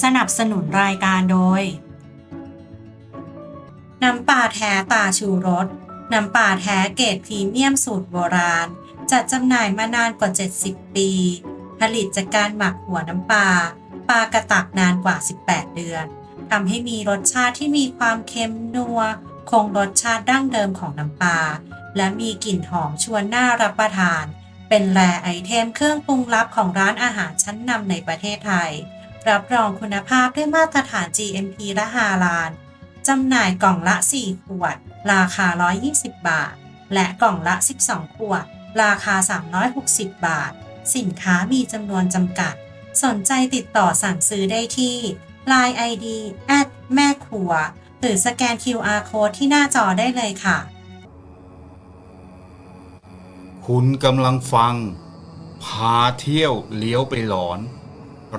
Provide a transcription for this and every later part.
สนับสนุนรายการโดย น้ำปลาแท้ตาชูรส น้ำปลาแท้เกรดพรีเมียมสูตรโบราณ จัดจำหน่ายมานานกว่า 70 ปี ผลิตจากการหมักหัวน้ำปลาปลากระตักนานกว่า 18 เดือนทำให้มีรสชาติที่มีความเค็มนัว คงรสชาติดั้งเดิมของน้ำปลา และมีกลิ่นหอมชวนน่ารับประทาน เป็นแรไอเทมเครื่องปรุงลับของร้านอาหารชั้นนำในประเทศไทย รับรองคุณภาพด้วยมาตรฐาน GMP และฮาลาลจำหน่ายกล่องละ 4 ขวด ราคา 120 บาท และกล่องละ 12 ขวด ราคา 360 บาท สินค้ามีจำนวนจำกัด สนใจติดต่อสั่งซื้อได้ที่ Line ID แม่ครัว หรือสแกน QR Code ที่หน้าจอได้เลยค่ะ คุณกำลังฟัง พาเที่ยวเลี้ยวไปหลอน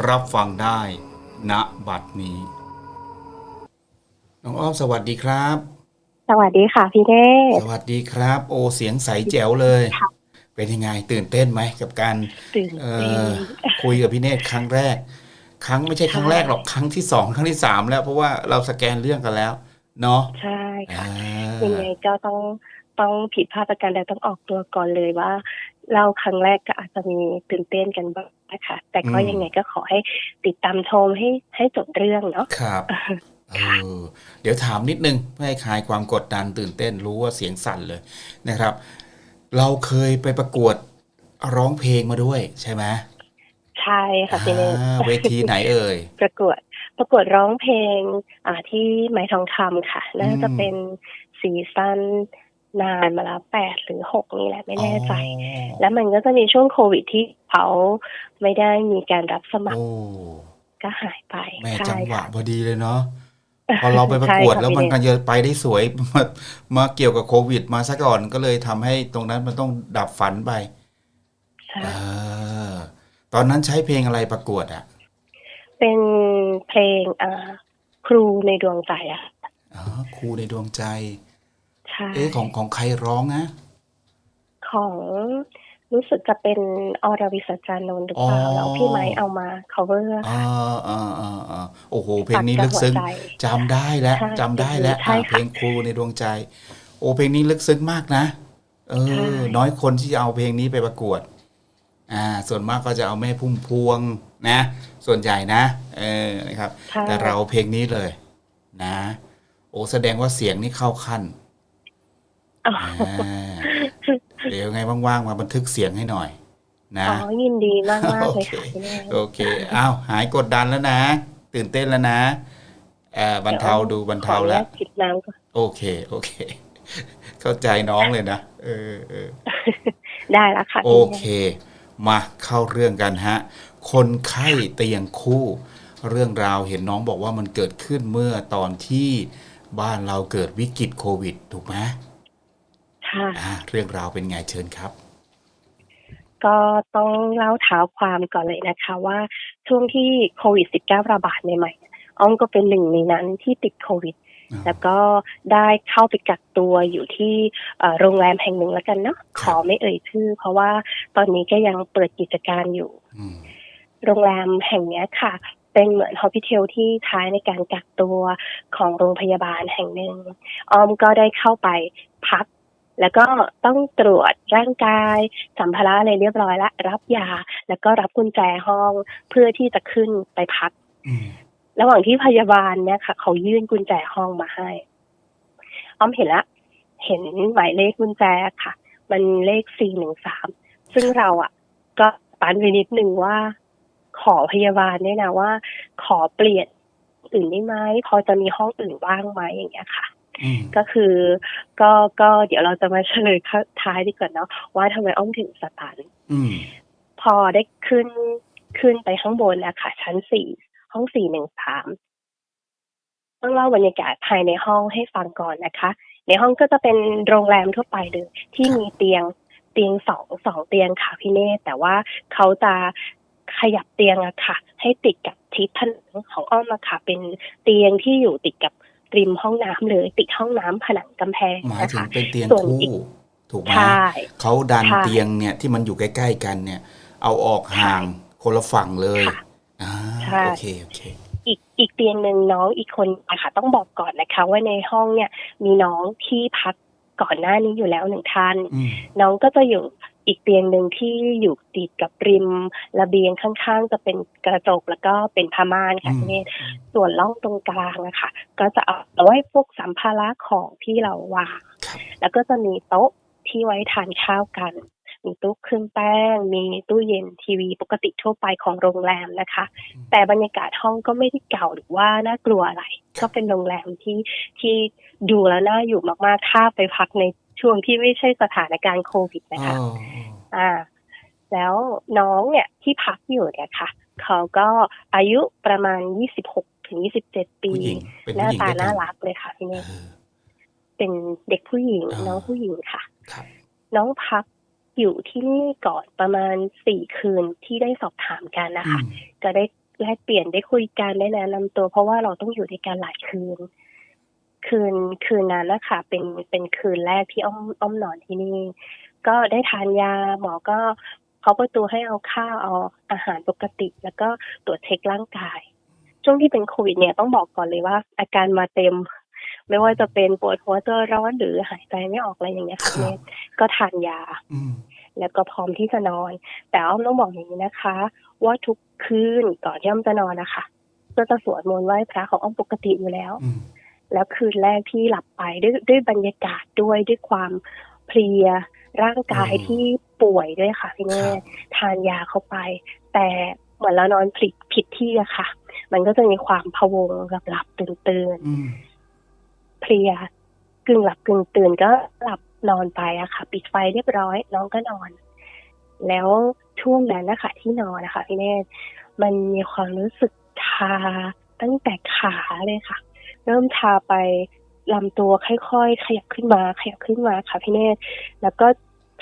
รับฟังได้ณบัดนี้ น้องอ้อมสวัสดีครับ สวัสดีค่ะพี่เนศสวัสดีครับ โอเสียงใสแจ๋วเลยค่ะเป็นยังไงตื่นเต้นไหมกับการตื่นเอ่เต้อนคุยกับพี่เนตรครั้งแรก ครั้งไม่ใช่ครั้งแรกหรอกครั้งที่สองครั้งที่สามแล้วเพราะว่าเราสแกนเรื่องกันแล้ว เนาะใช่ค่ะอ่ายังไงก็ต้อง ต้องผิดพลาดประการใดต้องออกตัวก่อนเลยว่า เราครั้งแรกก็อาจจะมีตื่นเต้นกันบ้างนะคะแต่ก็ยังไงก็ขอให้ติดตามชมให้ให้จบเรื่องเนาะครับเออเดี๋ยวถามนิดนึงเพื่อให้คลายความกดดันตื่นเต้นรู้ว่าเสียงสั่นเลยนะครับ เราเคยไปประกวดร้องเพลงมาด้วยใช่ไหมใช่ค่ะพี่เนศอ่าเวทีไหนเอ่ยประกวดประกวดร้องเพลงอ่าที่ไม้ทองคำค่ะน่าจะเป็นซีซั่น นานมาแล้วแปดหรือหกนี่แหละไม่แน่ใจอ๋อแล้วมันก็จะมีช่วงโควิดที่เขาไม่ได้มีการรับสมัครโอ้ก็หายไปแม่ใช่จังหวะค่ะพอดีเลยเนาะพอเราไปประกวดใช่ค่ะแล้วมันพี่ก็เนจะไปได้สวยมามาเกี่ยวกับโควิด มาซะก่อนก็เลยทำให้ตรงนั้นมันต้องดับฝันไปใช่เออตอนนั้นใช้เพลงอะไรประกวดอะ เป็นเพลงอ่าครูในดวงใจอะอ๋อครูในดวงใจ ใช่เอ๊ะของของใครร้องนะของรู้สึกจะเป็นอรวิศจานนท์หรือเปล่าอ๋อแล้วพี่ไม้เอามา cover อ่าค่ะอ่าอ่าอ่าโอ้โห เพลงนี้ลึกตัดซึ้งกับหัวใจจำได้แล้วใช่จำได้แล้วใช่อ่าค่ะเพลงครูในดวงใจ โอ้เพลงนี้ลึกซึ้งมากนะ เอใช่อน้อยคนที่จะเอาเพลงนี้ไปประกวด อ่า ส่วนมากก็จะเอาแม่พุ่มพวงนะ ส่วนใหญ่นะ เออนะครับใช่แต่เราเพลงนี้เลย นะ โอ้แสดงว่าเสียงนี่เข้าขั้น อ๋ออ่าเดี๋ยวไงว่างๆมาบันทึกเสียงให้หน่อย นะอ๋อยินดีมากมากโอเลยเคค่ะพี่เนศโอเคอ้าวหายกดดันแล้วนะ ตื่นเต้นแล้วนะเอ่อบรรเทาดูบรรเทาแล้ว ขออนุญตจิบน้ำก่อนโอเค โอเค เข้าใจน้องเลยนะเออเออ ได้แล้วค่ะโอพี่เนเคศมาเข้าเรื่องกันฮะ คนไข้เตียงคู่ เรื่องราวเห็นน้องบอกว่ามันเกิดขึ้นเมื่อตอนที่บ้านเราเกิดวิกฤตโควิด ถูกไหม ค่ะ อ่าเรื่องราวเป็นไงเชิญครับ ก็ต้องเล่าเท้าความก่อนเลยนะคะว่าช่วงที่โควิด -19 ระบาดใหม่ๆเนี่ยอ้อมก็เป็นหนึ่งในนั้นที่ติดโควิด อ่า แล้วก็ได้เข้าไปกักตัวอยู่ที่เอ่อโรงแรมแห่งหนึ่งแล้วกันเนาะครับขอไม่เอ่ยชื่อ เพราะว่าตอนนี้ก็ยังเปิดกิจการอยู่ อืมโรงแรมแห่งเนี้ยค่ะ เป็นเหมือนฮอสพิทลที่ใช้ในการกักตัวของโรงพยาบาลแห่งหนึ่งออมก็ได้เข้าไปพัก แล้วก็ต้องตรวจร่างกาย สัมภาระอะไรเรียบร้อยละรับยา แล้วก็รับกุญแจห้องเพื่อที่จะขึ้นไปพักอืมระหว่างที่พยาบาลเนี่ยค่ะ เขายื่นกุญแจห้องมาให้อ้อมเห็นละ เห็นหมายเลขกุญแจค่ะ มันเลขสี่หนึ่งสามซึ่งเราอะ ก็ปันไปนิดนึงว่า ขอพยาบาลเนี่ยนะว่า ขอเปลี่ยนอื่นได้ไหมพอจะมีห้องอื่นว่างไหมอย่างเงี้ยค่ะอืม ก็คือก็ก็เดี๋ยวเราจะมาเฉลยข้างท้ายดีกว่าเนาะว่าทำไมอ้อมถึงสตันอืมพอได้ขึ้นขึ้นไปข้างบนนะคะชั้นสี่ห้องสี่หนึ่งสามต้องเล่าบรรยากาศภายในห้องให้ฟังก่อนนะคะ ในห้องก็จะเป็นโรงแรมทั่วไปเลยที่มีเตียงเตียงสองสองเตียงค่ะพี่เนตแต่ว่าเขาจะขยับเตียงอะค่ะ ให้ติดกับทิศผนังของอ้อมอะค่ะ เป็นเตียงที่อยู่ติดกับ ริมห้องน้ำเลย ติดห้องน้ำผนังกำแพงหมายนะถึงคะเป็นเตียงส่วนคู่อีกถูกไหมใช่เขาดันใช่เตียงเนี่ยที่มันอยู่ใกล้ ๆ กันเนี่ย เอาออกห่างคนละฝั่งเลยค่ะอ่าใช่โอเคโอเคอีกอีกเตียงหนึ่งน้องอีกคนนะคะต้องบอกก่อนนะคะ ว่าในห้องเนี่ย มีน้องที่พักก่อนหน้านี้อยู่แล้วหนึ่งท่านอืมน้องก็จะอยู่ อีกเตียงหนึ่งที่อยู่ติดกับริมระเบียงข้างๆ จะเป็นกระจกแล้วก็เป็นผ้าม่านค่ะอืมพี่เนตส่วนร่องตรงกลางอะค่ะ ก็จะเอาไว้พวกสัมภาระของที่เราวางครับแล้วก็จะมีโต๊ะที่ไว้ทานข้าวกัน มีตู้เครื่องแป้ง มีตู้เย็นทีวีปกติทั่วไปของโรงแรมนะคะ แต่บรรยากาศห้องก็ไม่ได้เก่าหรือว่าน่ากลัวอะไร ก็เป็นโรงแรมที่ที่ดูแล้วน่าอยู่มากๆ ถ้าไปพักใน ช่วงที่ไม่ใช่สถานการณ์โควิดนะคะอ๋ออ่า แล้วน้องเนี่ยที่พักอยู่เนี่ยค่ะ เขาก็อายุประมาณ26ถึง27ปีผู้หญิงเป็นหน้าผู้หญิงตาด้วยกัน่ารักเลยค่ะพี่เอเน่อเป็นเด็กผู้หญิงอ่าน้องผู้หญิงค่ะครับน้องพักอยู่ที่นี่ก่อนประมาณสี่คืนที่ได้สอบถามกันนะอืคะมก็ได้แลกเปลี่ยนได้คุยกันได้แนะนำตัว เพราะว่าเราต้องอยู่ด้วยกันหลายคืน คืนคืนนั้นนะคะเป็นเป็นคืนแรกที่อ้อมอ้อมนอนที่นี่ ก็ได้ทานยาหมอก็เคาะประตูให้เอาข้าวเอาอาหารปกติ แล้วก็ตรวจเช็คร่างกาย ช่วงที่เป็นโควิดเนี่ยต้องบอกก่อนเลยว่า อาการมาเต็ม ไม่ว่าจะเป็นปวดหัวตัวร้อนหรือหายใจไม่ออกอะไรอย่างเงี้ยค่ะครับเนี่ยก็ทานยาอืมแล้วก็พร้อมที่จะนอน แต่อ้อมต้องบอกอย่างนี้นะคะ ว่าทุกคืนก่อนที่อ้อมจะนอนนะคะก็จะสวดมนต์ไหว้พระของอ้อมปกติอยู่แล้วอืม แล้วคืนแรกที่หลับไปด้วยด้วยบรรยากาศด้วยด้วยความเพลียร่างกายอืมที่ป่วยด้วยค่ะพี่คเน่รับทานยาเข้าไป แต่เหมือนเรานอนผิดผิดที่อะค่ะ มันก็จะมีความพะวงหลับหลับตื่นตื่นๆอืมเพลียกึ่งหลับกึ่งตื่นก็หลับนอนไปอะค่ะ ปิดไฟเรียบร้อยน้องก็นอน แล้วช่วงนั้นนะคะที่นอนนะคะพี่เนตรมันมีความรู้สึกชาตั้งแต่ขาเลยค่ะ เริ่มชาไปลำตัวค่อยๆ ขยับขึ้นมา ขยับขึ้นมาค่ะพี่เนตรแล้วก็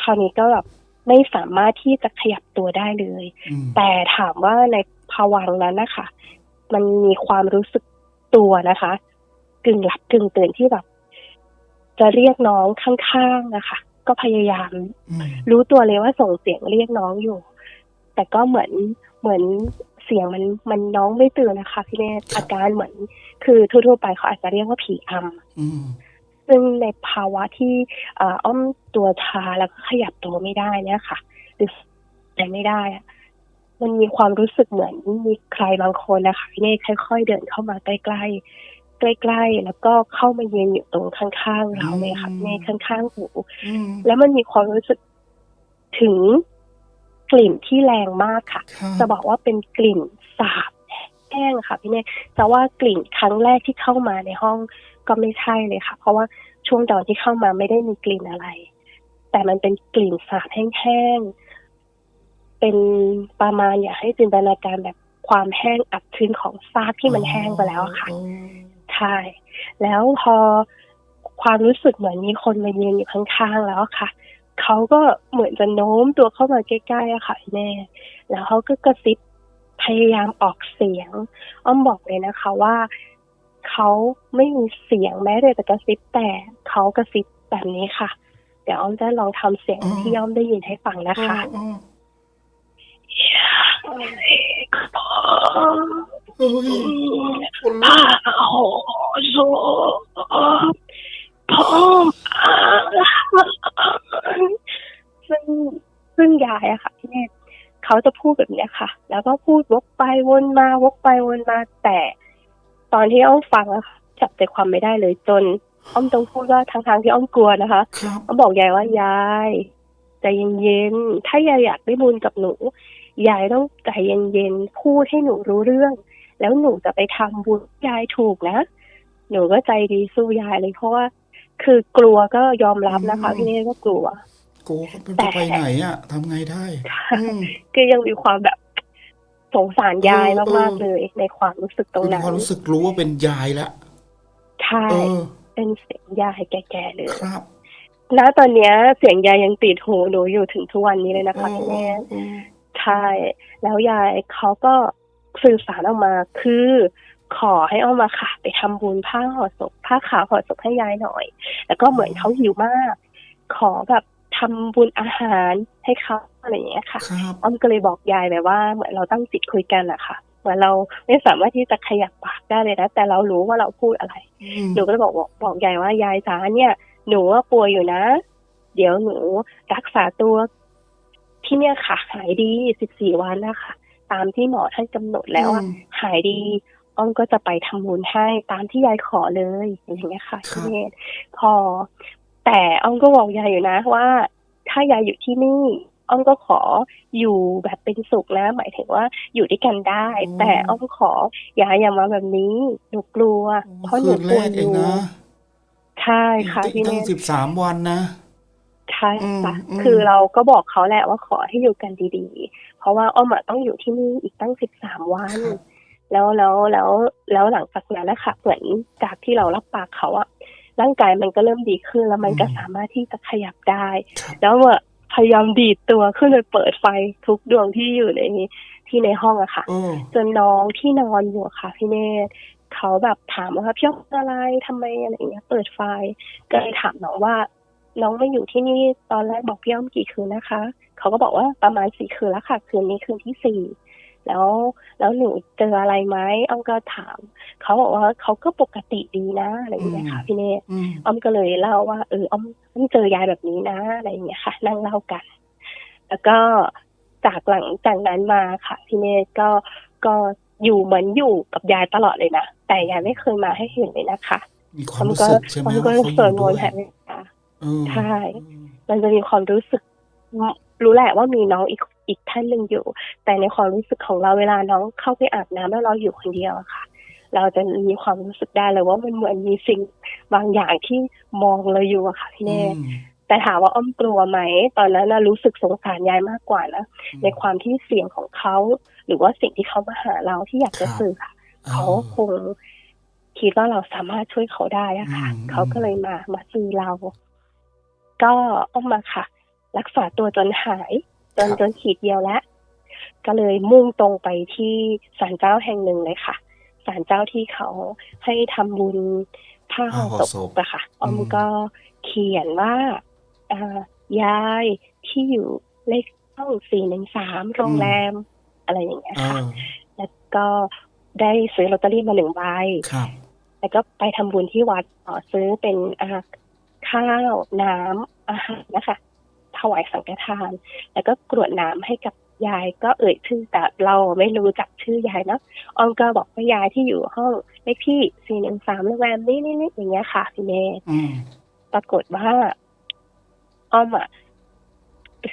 คราวนี้ก็แบบไม่สามารถที่จะขยับตัวได้เลยอืมแต่ถามว่าในภวังค์นั้นนะคะมันมีความรู้สึกตัวนะคะ กึ่งหลับกึ่งตื่นที่แบบ จะเรียกน้องข้างๆนะคะ ก็พยายามอืมรู้ตัวเลยว่าส่งเสียงเรียกน้องอยู่ แต่ก็เหมือนเหมือนเสียงมันมันน้องไม่ตื่นนะคะพี่เนตรอาการเหมือน คือทั่วๆไปเขาอาจจะเรียกว่าผีอำอืมซึ่งในภาวะที่เอ่ออ้อมตัวชาแล้วก็ขยับตัวไม่ได้เนี่ยค่ะ หรือใจไม่ได้อะมันมีความรู้สึกเหมือนมีใครบางคนนะคะพี่เน่ค่อยๆเดินเข้ามาใกล้ๆใกล้ๆแล้วก็เข้ามายืนอยู่ตรงข้างๆเราเลยค่ะพี่เน่ข้างๆหูอืมแล้วมันมีความรู้สึกถึง กลิ่นที่แรงมากค่ะครับจะบอกว่าเป็นกลิ่นสาบแห้งค่ะพี่เน่แต่ว่ากลิ่นครั้งแรกที่เข้ามาในห้องก็ไม่ใช่เลยค่ะ เพราะว่าช่วงตอนที่เข้ามาไม่ได้มีกลิ่นอะไร แต่มันเป็นกลิ่นสาบแห้งๆเป็นประมาณอยากให้จินตนาการแบบความแห้งอับชื้นของซากที่มันแห้งไปแล้วอะค่ะอ๋อใช่แล้วพอความรู้สึกเหมือนมีคนมายืนอยู่ข้างๆแล้วอะค่ะ เขาก็เหมือนจะโน้มตัวเข้ามาใกล้ๆอะค่ะแม่แล้วเขาก็กระซิบพยายามออกเสียง อ้อมบอกเลยนะคะว่าเขาไม่มีเสียงแม้แต่จะกระซิบแต่เขากระซิบแบบนี้ค่ะ เดี๋ยวอ้อมจะลองทำเสียงที่อ้อมได้ยินให้ฟังนะคะอ๋อพ่อเฮ้ยคนลุพากโหโซ พ่อซึ่งซึ่งยายอะค่ะพี่เนตรเขาจะพูดแบบเนี้ยค่ะ แล้วก็พูดวกไปวนมาวกไปวนมาแต่ตอนที่อ้อมฟังอะค่ะจับใจความไม่ได้เลยจน อ้อมต้องพูดว่าทางทางๆที่อ้อมกลัวนะคะครับอ้อมบอกยายว่ายายใจเย็นๆถ้ายายอยากได้บุญกับหนูยายต้องใจเย็นๆพูดให้หนูรู้เรื่อง แล้วหนูจะไปทำบุญยายถูกนะหนูก็ใจดีสู้ยายเลยเพราะว่า คือกลัวก็ยอมรับนะคะอืมพี่เน่ก็กลัวโกเขาเป็นแต่จะไปไหนอะทำไงได้อืมก็ยังมีความแบบสงสารยายเออมากเออๆเลย ในความรู้สึกตรงคือมีนั้นความรู้สึกรู้ว่าเป็นยายแล้วใช่เออเป็นเสียงยายแก่ๆเลยครับณตอนเนี้ยเสียงยายยังติดหูหนูอยู่ถึงทุกวันนี้เลยนะคะเออพี่เอแม่อเออใช่ แล้วยายเขาก็สื่อสารออกมาคือ ขอให้เอามาค่ะ ไปทำบุญผ้าห่อศพผ้าขาวห่อศพให้ยายหน่อย แล้วก็เหมือนเขาหิวมาก ขอแบบทำบุญอาหารให้เขาอะไรอย่างเงี้ยค่ะครับอ้อมก็เลยบอกยายแบบว่าเหมือนเราตั้งจิตคุยกันอะค่ะเหมือนเราไม่สามารถที่จะขยับปากได้เลยนะแต่เรารู้ว่าเราพูดอะไร หนูก็เลยบอกบอกบอกยายว่ายายจ๋าเนี่ย หนูว่าป่วยอยู่นะ เดี๋ยวหนูรักษาตัวที่เนี่ยค่ะ หายดีสิบสี่วันนะคะตามที่หมอท่านกำหนดแล้วอะอืมหายดี อ้อมก็จะไปทำบุญให้ตามที่ยายขอเลยอย่างเงี้ยค่ะครับพี่เนตรพอ แต่อ้อมก็บอกยายอยู่นะว่า ถ้ายายอยู่ที่นี่อ้อมก็ขออยู่แบบเป็นสุขนะหมายถึงว่าอยู่ด้วยกันได้ แต่อ้อมขอยายอย่ามาแบบนี้หนูกลัว เพราะหนูคืนกแรลัวกอเองยู่นะใช่ค่ะอีพี่กเนตั้งตรสิบสามวันนะใช่ค่ะอืมอืมคือเราก็บอกเขาแหละว่าขอให้อยู่กันดีๆ เพราะว่าอ้อมอะต้องอยู่ที่นี่อีกตั้งสิบสามวันครับ แล้วแล้วแล้วแล้วหลังจากนั้นนะคะเหมือนจากที่เรารับปากเขาอะร่างกายมันก็เริ่มดีขึ้นแล้วมันก็สามารถที่จะขยับได้ครับแล้วเมื่อพยายามดีดตัวขึ้นไปเปิดไฟทุกดวงที่อยู่ในที่ในห้องอะค่ะโอ้จนน้องที่นอนอยู่อะค่ะพี่เนตรเขาแบบถามว่าพี่อ้อมเป็นอะไรทำไมอะไรอย่างเงี้ย เปิดไฟก็เลยถามน้องว่า น้องมาอยู่ที่นี่ตอนแรกบอกพี่อ้อมกี่คืนนะคะ เขาก็บอกว่าประมาณสี่คืนแล้วค่ะ คืนนี้คืนที่สี่ แล้วแล้วหนูเจออะไรไหมอ้อมก็ถามเขาบอกว่าเขาก็ปกติดีนะอะไรอย่างเงี้ยค่ะพี่เนตรอืมอ้อมก็เลยเล่าว่าเอออ้อมอ้อมเจอยายแบบนี้นะอะไรอย่างเงี้ยค่ะ นั่งเล่ากัน แล้วก็จากหลังจากนั้นมาค่ะพี่เนตรก็ก็อยู่เหมือนอยู่กับยายตลอดเลยนะแต่ยายไม่เคยมาให้เห็นเลยนะคะมีความอ้อมรู้ก็สึกใช่ไหมอ้อมก็ว่าเขาอสวดยู่มด้วนยต์แผ่เมตตาเออใช่มันจะมีความรู้สึกรู้แหละว่ามีน้องอีก อีกท่านหนึ่งอยู่ แต่ในความรู้สึกของเราเวลาน้องเข้าไปอาบน้ำแล้วเราอยู่คนเดียวอะค่ะ เราจะมีความรู้สึกได้เลยว่ามันเหมือนมีสิ่งบางอย่างที่มองเราอยู่อะค่ะพี่เนตรอืมแต่ถามว่าอ้อมกลัวไหม ตอนนั้นน่ะรู้สึกสงสารยายมากกว่านะในความที่เสียงของเขา หรือว่าสิ่งที่เขามาหาเราที่อยากจะสื่อค่ะเขาคงคิดว่าเราสามารถช่วยเขาได้อะค่ะอืมเขาก็เลยมามาซื้อเรา ก็อ้อมมาค่ะ รักษาตัวจนหายจ นจนขีดเดียวแล้ว ก็เลยมุ่งตรงไปที่ศาลเจ้าแห่งหนึ่งเลยค่ะศาลเจ้าที่เขาให้ทำบุญผ้าห่อผ้าห่อศศพพอะค่ะอ้อมอืมก็เขียนว่าอ่ายายที่อยู่เลขห้องสี่หนึ่งสามโรงแรม อะไรอย่างเงี้ยเอค่ะอแล้วก็ได้ซื้อลอตเตอรี่มาหนึ่งใบครับแล้วก็ไปทำบุญที่วัดต่อซื้อเป็นอาข้าวน้ำอาหารนะคะ ถวายสังฆทาน แล้วก็กรวดน้ำให้กับยายก็เอ่ยชื่อแต่เราไม่รู้จักชื่อยายเนาะออมก็บอกว่ายายที่อยู่ห้องเลขที่สี่หนึ่งสามโรงแรมนี่นี่นี่อย่างเงี้ยค่ะพี่เมย์อืมปรากฏว่าอ้อมอะ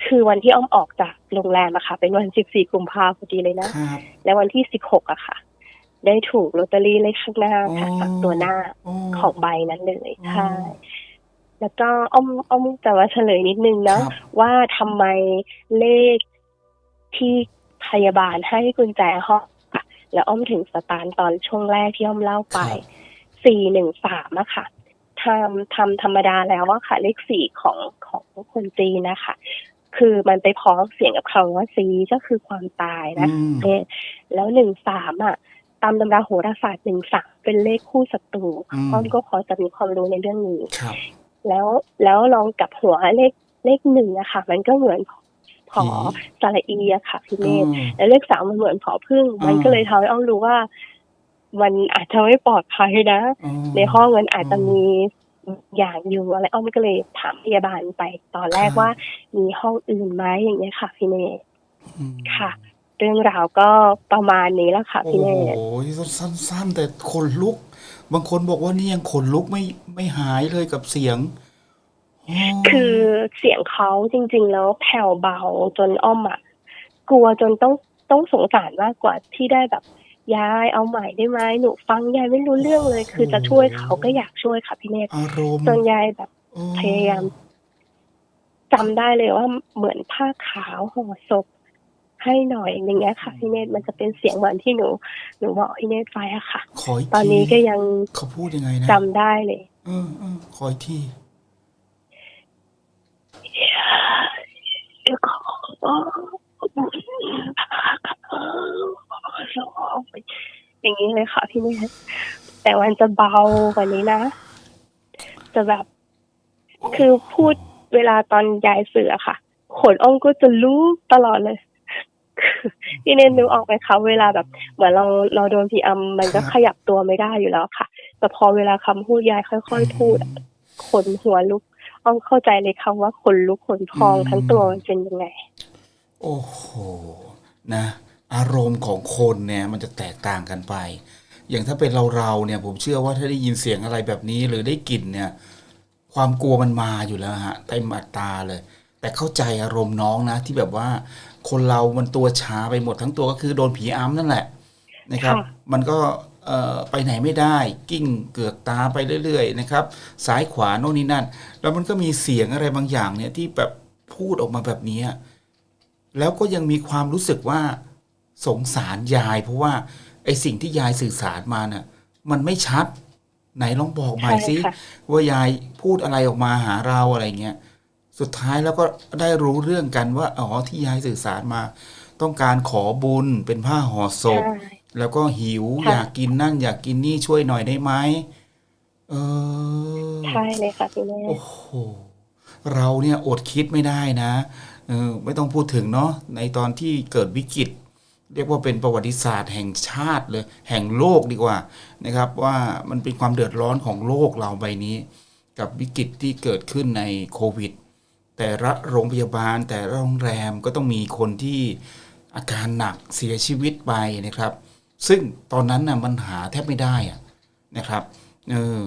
คือวันที่อ้อมออกจากโรงแรมอะค่ะ เป็นวันสิบสี่กุมภาพันธ์พอดีเลยนะครับและวันที่สิบหกอะค่ะ ได้ถูกลอตเตอรี่เลขข้างหน้าค่ะอ๋อสามตัวหน้าโอ้ของใบนั้นเลยอ๋อใช่ แล้วก็อ้อมอ้อมจะมาเฉลยนิดนึงเนาะครับ ว่าทำไมเลขที่พยาบาลให้กุญแจห้องอะแล้วอ้อมถึงสตาร์ทตอนช่วงแรกที่อ้อมเล่าไป ครับ สี่หนึ่งสามอะค่ะทำทำธรรมดาแล้วอะค่ะ เลขสี่ของของคนจีนนะคะ คือมันไปพ้องเสียงกับคำว่าซีก็คือความตายนะ อืม เนี่ยแล้วหนึ่งสามอะ ตามตำราโหราศาสตร์หนึ่งสามเป็นเลขคู่ศัตรูอืม อ้อมก็พอจะมีความรู้ในเรื่องนี้ ครับ แล้วแล้วลองกับหัวเลขเลขหนึ่งอะค่ะ มันก็เหมือนผอสระอีอะค่ะพี่เมธอืมแล้วเลขสามมันเหมือนผอพึ่ง มันอ่าก็เลยทำให้อ้อมรู้ว่า มันอาจจะไม่ปลอดภัยนะอืมในห้องมันอาจจะมีอย่างอยู่อะไรอ้อมก็เลยถามพยาบาลไปตอนแรกครับว่า มีห้องอื่นไหมอย่างเงี้ยค่ะพี่เมธอืมค่ะเรื่องราวก็ประมาณนี้แล้วค่ะโอ้พี่เนโหตรสั้นๆ แต่ขนลุก บางคนบอกว่านี่ยังขนลุกไม่ไม่หายเลยกับเสียงโคือเสียงเขาจริง ๆ แล้วแผ่วเบาจนอ้อมอะกลัวจนต้องต้องสงสารมากกว่าที่ได้แบบยายเอาใหม่ได้ไหมหนูฟังยายไม่รู้เรื่องเลย คือจะช่วยเขาก็อยากช่วยค่ะพี่เนตรอารมณ์จนยายแบบโอ้พยายามจำได้เลยว่าเหมือนผ้าขาวห่อศพ ให้หน่อยอย่างเงี้ยค่ะพี่เนตรมันจะเป็นเสียงเหมือนที่หนู หนูบอกพี่เนตรไปอะค่ะ ขออีกตอนนี้ทีก็ยังเขาพูดยังไงนะจำได้เลยเออเออขออีกทีอย่างนี้เลยค่ะพี่เนทแต่มันจะเบากว่านี้นะ จะแบบ คือพูดเวลาตอนยายเสือค่ะ ขนอ้อมก็จะลุกตลอดเลยคื พี่เนนนึกออกไหมคะเวลาแบบ เหมือนเราเราโดนพีอัมมันก็ครับขยับตัวไม่ได้อยู่แล้วค่ะ แต่พอเวลาคำพูดยายค่อย ๆ พูดอะขนหัวลุกอ้อมเข้าใจเลยค่ะว่าขนลุกขนพองทั้งตัวมันเป็นยังไง โอ้โหนะ อารมณ์ของคนเนี่ย มันจะแตกต่างกันไป อย่างถ้าเป็นเราเราๆเนี่ย ผมเชื่อว่าถ้าได้ยินเสียงอะไรแบบนี้หรือได้กลิ่นเนี่ย ความกลัวมันมาอยู่แล้วฮะเต็มอัตราเลย แต่เข้าใจอารมณ์น้องนะ ที่แบบว่า คนเรามันตัวช้าไปหมดทั้งตัวก็คือโดนผีอ้ำนั่นแหละนะครับค่ะมันก็เอ่อไปไหนไม่ได้กิ้งเกือกตาไปเรื่อยๆนะครับซ้ายขวาโน่นนี่นั่น แล้วมันก็มีเสียงอะไรบางอย่างเนี่ยที่แบบพูดออกมาแบบนี้แล้วก็ยังมีความรู้สึกว่าสงสารยาย เพราะว่าไอสิ่งที่ยายสื่อสารมาน่ะมันไม่ชัด ไหนลองบอกใหม่สิใช่ค่ะว่ายายพูดอะไรออกมาหาเราอะไรเงี้ย สุดท้ายแล้วก็ได้รู้เรื่องกันว่าอ๋อที่ยายสื่อสารมา ต้องการขอบุญเป็นผ้าห่อศพใช่แล้วก็หิวค่ะ อยากกินนั่น อยากกินนี่ช่วยหน่อยได้ไหมเออ ใช่เลยค่ะพี่เนนโอ้โห เราเนี่ยอดคิดไม่ได้นะเออไม่ต้องพูดถึงเนาะในตอนที่เกิดวิกฤต เรียกว่าเป็นประวัติศาสตร์แห่งชาติเลย แห่งโลกดีกว่านะครับ ว่ามันเป็นความเดือดร้อนของโลกเราใบนี้ กับวิกฤตที่เกิดขึ้นในโควิด แต่ละโรงพยาบาล แต่ละโรงแรมก็ต้องมีคนที่อาการหนักเสียชีวิตไปนะครับ ซึ่งตอนนั้นน่ะมันหาแทบไม่ได้อะนะครับเออ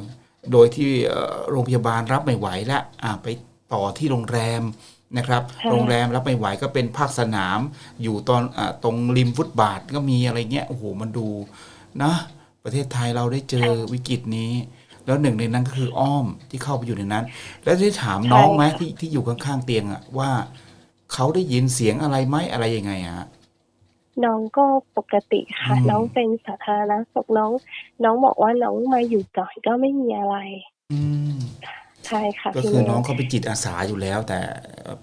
โดยที่เอ่อโรงพยาบาลรับไม่ไหวละอะไปต่อที่โรงแรมนะครับใช่โรงแรมรับไม่ไหวก็เป็นภาคสนาม อยู่ตอนอาตรงริมฟุตบาทก็มีอะไรเงี้ยโอ้โหมันดูนะประเทศไทยเราได้เจอวิกฤตนี้ แล้วหนึ่งในนั้นก็คืออ้อมที่เข้าไปอยู่ในนั้น แล้วได้ถามน้องไหมที่ที่อยู่ข้างๆเตียงอะว่าเขาได้ยินเสียงอะไรไหมอะไรยังไงอะน้องก็ปกติค่ะอืมน้องเป็นสาธารณสุขน้อง น้องบอกว่าน้องมาอยู่ก่อนก็ไม่มีอะไร อืมใช่ค่ะก็พี่คือเนน้องนเขาเป็นจิตอาสาอยู่แล้ว แต่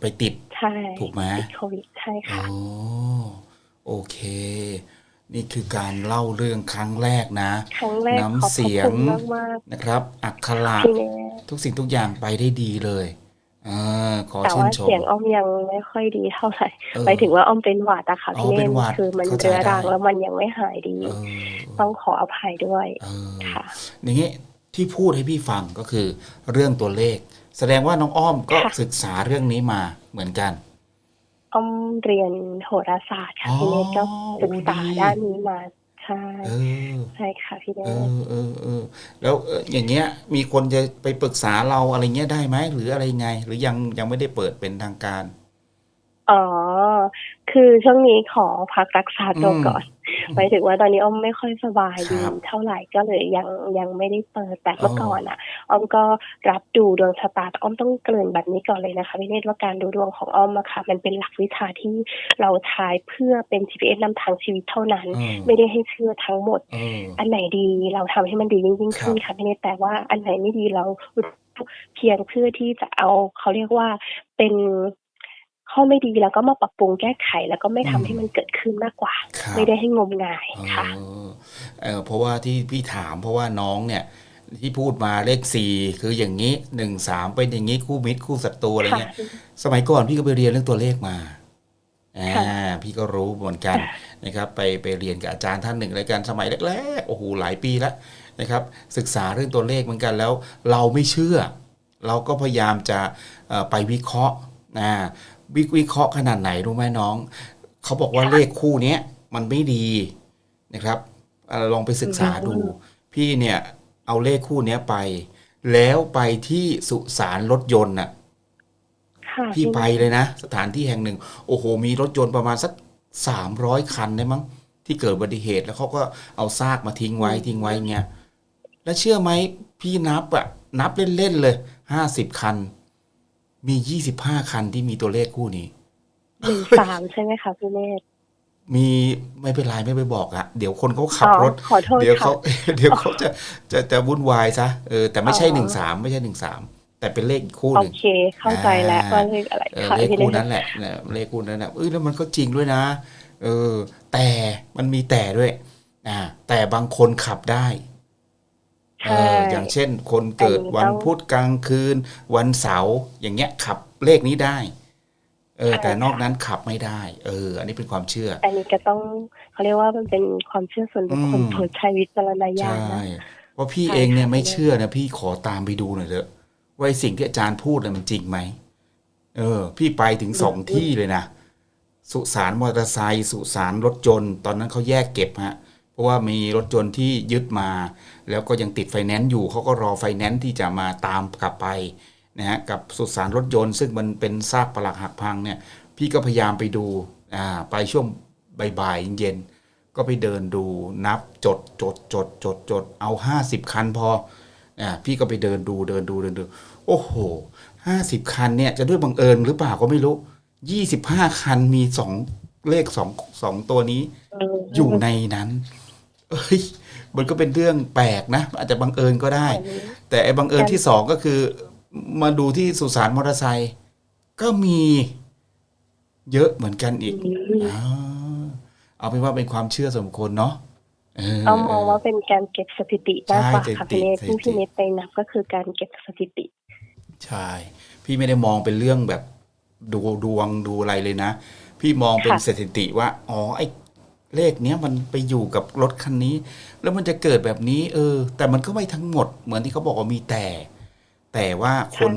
ไปติดใช่ถูกไหมติดโควิดใช่โอ้ค่ะโอเค นี่คือการเล่าเรื่องครั้งแรกนะ ครั้งแรกขอบน้ำพระเสียคุงณมากมากนะครับ อักขระๆพี่เนนทุกสิ่งทุกอย่างไปได้ดีเลยอ่าขอแต่ชื่ว่านชม เสียงอ้อมยังไม่ค่อยดีเท่าไหร่เออหมายถึงว่าอ้อมเป็นหวัดอะค่ะอ๋อพี่เนเป็นนหวัดคือมันเข้าใจเรื้อรังได้ แล้วมันยังไม่หายดี เออต้องขออภัยด้วยเออค่ะ อย่างนี้ที่พูดให้พี่ฟังก็คือเรื่องตัวเลข แสดงว่าน้องอ้อมก็ค่ะ ศึกษาเรื่องนี้มาเหมือนกัน อ้อมเรียนโหราศาสตร์ค่ะพี่เนนก็ศึกษาโอ้ดี ด้านนี้มา ใช่ เออ ใช่ค่ะพี่เนเอนอเออเออแล้วเอ่ออย่างเงี้ย มีคนจะไปปรึกษาเราอะไรเงี้ยได้ไหมหรืออะไรไง หรือยังยังไม่ได้เปิดเป็นทางการ อ๋อ คือช่วงนี้ขอพักรักษาตัวอืมก่อนหมายถึงว่าตอนนี้อ้อมไม่ค่อยสบายดีครับเท่าไหร่ก็เลยยังยังไม่ได้เปิดแต่เมื่ออ๋อก่อนอะอ้อมก็รับดูดวงชะตาแต่อ้อมต้องเกริ่นแบบนี้ก่อนเลยนะคะพี่เนตรว่าการดูดวงของอ้อมอะค่ะ มันเป็นหลักวิชาที่เราใช้เพื่อเป็น GPS นำทางชีวิตเท่านั้นเออไม่ได้ให้เชื่อทั้งหมดเอออันไหนดีเราทำให้มันดียิ่งยิ่งขึ้นครับค่ะพี่เนตรแต่ว่าอันไหนไม่ดีเราเพียงเพื่อที่จะเอาเขาเรียกว่าเป็น ข้อไม่ดีแล้วก็มาปรับปรุงแก้ไข แล้วก็ไม่ทำให้มันเกิดขึ้นมากกว่าครับไม่ได้ให้งมงายค่ะเออเออเพราะว่าที่พี่ถามเพราะว่าน้องเนี่ยที่พูดมาเลขสี่คืออย่างนี้หนึ่งสามเป็นอย่างนี้คู่มิตรคู่ศัตรูอะไรเงี้ย สมัยก่อนพี่ก็ไปเรียนเรื่องตัวเลขมาอ่าค่ะพี่ก็รู้เหมือนกันค่ะนะครับ ไปไปเรียนกับอาจารย์ท่านหนึ่งรายการสมัยแรกๆโอ้โหหลายปีแล้วนะครับ ศึกษาเรื่องตัวเลขเหมือนกันแล้ว เราไม่เชื่อ เราก็พยายามจะเอ่อไปวิเคราะห์นะ วิวิเคราะห์ขนาดไหนรู้ไหมน้อง เขาบอกว่าเลขคู่เนี้ยมันไม่ดีนะครับเอ่อลองไปศึกษาดู พี่เนี่ยเอาเลขคู่เนี้ยไป แล้วไปที่สุสานรถยนต์น่ะค่ะพี่ไปเลยนะ สถานที่แห่งหนึ่ง โอ้โห มีรถยนต์ประมาณสักสามร้อยคันได้มั้งที่เกิดอุบัติเหตุแล้วเขาก็เอาซากมาทิ้งไว้ทิ้งไว้เงี้ยแล้วเชื่อไหมพี่นับอะนับเล่นๆเลยห้าสิบคัน มียี่สิบห้าคันที่มีตัวเลขคู่นี้หนึ่งสามใช่ไหมคะพี่เนตรมีไม่เป็นไรไม่ไปบอกอะเดี๋ยวคนเขาขับอ๋อรถขอโทษเดี๋ยวค่ะเขาเดี๋ยวเขาจะจะจะวุ่นวายซะเออแต่ไม่ใช่อ๋อหนึ่งสามไม่ใช่หนึ่งสามแต่เป็นเลขอีกคู่หโอนึ่งเค เข้าใจแล้วอ่าว่าเลขอะไรเออค่ะเลขพี่เนคู่ตรนั้นแหละเนี่ยเลขคู่นั้นนะเอ้ยแล้วมันก็จริงด้วยนะ เออ แต่มันมีแต่ด้วยอ่าแต่บางคนขับได้เอใช่ออย่างเช่น คนเกิดอันนี้วันต้องพุธกลางคืน วันเสาร์อย่างเงี้ยขับเลขนี้ได้ เออใช่แต่นอกค่ะนั้นขับไม่ได้ เออ อันนี้เป็นความเชื่อ อันนี้ก็ต้องเขาเรียกว่ามันเป็นความเชื่อส่วนบุคคลอืมโปรดใช้วิจารณญาใช่ณนะเพราะพี่ใช่เองเนี่ยค่ะไม่พี่เนตเชื่อนะพี่ขอตามไปดูหน่อยเถอะว่าไอ้สิ่งที่อาจารย์พูดน่ะมันจริงไหมเออ พี่ไปถึงสองที่เลยนะสุสานมอเตอร์ไซค์สุสานรถยนต์ตอนนั้นเขาแยกเก็บฮะเพ ราะว่ามีรถยนต์ที่ยึดมา แล้วก็ยังติดไฟแนนซ์อยู่เขาก็รอไฟแนนซ์ที่จะมาตามกลับไปนะฮะกับสุสานรถยนต์ ซึ่งมันเป็นซากปรักหักพังเนี่ยพี่ก็พยายามไปดูอ่าไปช่วงบ่ายๆเย็นๆก็ไปเดินดูนับจดจดจดจดจดเอาห้าสิบคันพออ่าพี่ก็ไปเดินดูเดินดูเดินดู โอ้โหห้าสิบคันเนี่ยจะด้วยบังเอิญหรือเปล่าก็ไม่รู้ยี่สิบห้าคันมีสองเลขสองสองตัวนี้เอออยู่ในนั้น เอ้ยมันก็เป็นเรื่องแปลกนะ อาจจะบังเอิญก็ได้อันนี้แต่ไอ้บังเอิญที่สองก็คือ มาดูที่สุสานมอเตอร์ไซค์ก็มีเยอะเหมือนกันอีกอืมอาเอาเป็นว่าเป็นความเชื่อส่วนบุคคลเนาะเออเอามองว่าเป็นการเก็บสถิติมากกว่าใช่ค่ะสถิพี่ติเนตสถิติที่พี่เนตไปนับก็คือการเก็บสถิติ ใช่ พี่ไม่ได้มองเป็นเรื่องแบบดูดวงดูอะไรเลยนะ พี่มองเป็นค่ะสถิติว่า อ๋อไอ้ เลขเนี้ยมันไปอยู่กับรถคันนี้ แล้วมันจะเกิดแบบนี้ เออ แต่มันก็ไม่ทั้งหมดเหมือนที่เขาบอกว่ามีแต่ แต่ว่าคน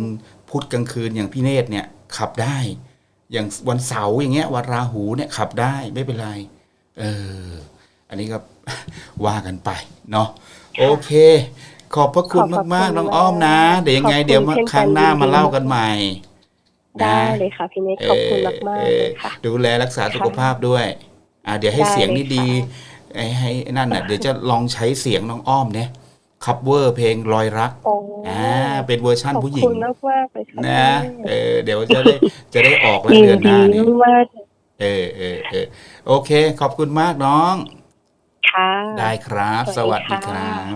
พุธกลางคืนอย่างพี่เนตรเนี่ยขับได้ อย่างวันเสาร์อย่างเงี้ยวันราหูเนี่ยขับได้ไม่เป็นไร เออ อันนี้ก็ว่ากันไปเนาะโอเค ขอบพระคุณขอบพระมากคุณๆน้องอ้อมนะมากเดี๋ยวยังไงขอบคุณเดี๋ยวมาเช่นกันครั้งหน้ามายินดีเล่ากันใหม่ได้เลยค่ะพี่เนตขอบคุณมากมากๆเลยค่ะดูแลรักษาสุขภาพด้วย อ่าเดี๋ยวให้ได้เสียงเลยนี่ดีค่ะให้ให้นั่นน่ะเดี๋ยวจะลองใช้เสียงน้องอ้อมเนี่ยคัฟเวอร์เพลงรอยรักโอ้อ่าเป็นเวอร์ชั่นขอบผู้หญิคุงณมากมากๆเลยค่ะนะเออเดี๋ยวจะได้จะได้ออกแล้วยินเดือนหดีน้านี้มากเออเออเออโอเค ขอบคุณมากน้องๆค่ะ ได้ครับสสวัวัสสดีดีคค่ะรับ